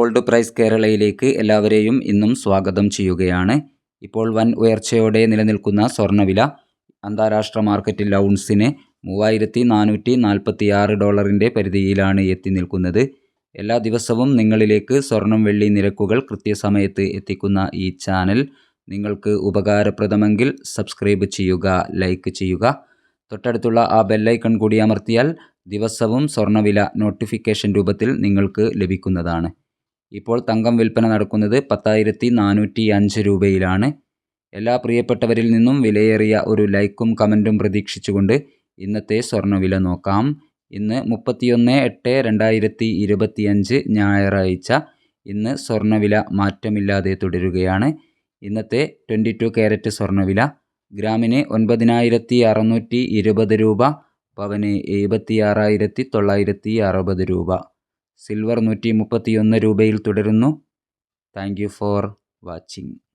Gold price കേരളയിലേക്ക് എല്ലാവരെയും ഇന്നും സ്വാഗതം ചെയ്യുകയാണ്. ഇപ്പോൾ വൻ ഉയർച്ചയോടെ നിലനിൽക്കുന്ന സ്വർണവില അന്താരാഷ്ട്ര മാർക്കറ്റിൽ ഔൺസിന് മൂവായിരത്തി നാനൂറ്റി നാൽപ്പത്തി ആറ് ഡോളറിന്റെ പരിധിയിലാണ് എത്തി നിൽക്കുന്നത്. എല്ലാ ദിവസവും നിങ്ങളിലേക്ക് സ്വർണം വെള്ളി നിരക്കുകൾ കൃത്യസമയത്ത് എത്തിക്കുന്ന ഈ ചാനൽ നിങ്ങൾക്ക് ഉപകാരപ്രദമെങ്കിൽ സബ്സ്ക്രൈബ് ചെയ്യുക ലൈക്ക് ചെയ്യുക. തൊട്ടടുത്തുള്ള ആ ബെല്ലൈക്കൺ കൂടി അമർത്തിയാൽ ദിവസവും സ്വർണവില നോട്ടിഫിക്കേഷൻ രൂപത്തിൽ നിങ്ങൾക്ക് ലഭിക്കുന്നതാണ്. ഇപ്പോൾ തങ്കം വിൽപ്പന നടക്കുന്നത് പത്തായിരത്തി നാനൂറ്റി അഞ്ച് രൂപയിലാണ്. എല്ലാ പ്രിയപ്പെട്ടവരിൽ നിന്നും വിലയേറിയ ഒരു ലൈക്കും കമന്റും പ്രതീക്ഷിച്ചുകൊണ്ട് ഇന്നത്തെ സ്വർണവില നോക്കാം. ഇന്ന് മുപ്പത്തിയൊന്ന് എട്ട് രണ്ടായിരത്തി ഇരുപത്തിയഞ്ച് ഞായറാഴ്ച. ഇന്ന് സ്വർണവില മാറ്റമില്ലാതെ തുടരുകയാണ്. ഇന്നത്തെ ട്വന്റി ടു ക്യാരറ്റ് സ്വർണവില ഗ്രാമിന് ഒൻപതിനായിരത്തി അറുന്നൂറ്റി ഇരുപത് രൂപ പവന് എഴുപത്തി ആറായിരത്തി തൊള്ളായിരത്തി അറുപത് രൂപ. സിൽവർ നൂറ്റി മുപ്പത്തിയൊന്ന് രൂപയിൽ തുടരുന്നു. Thank you for watching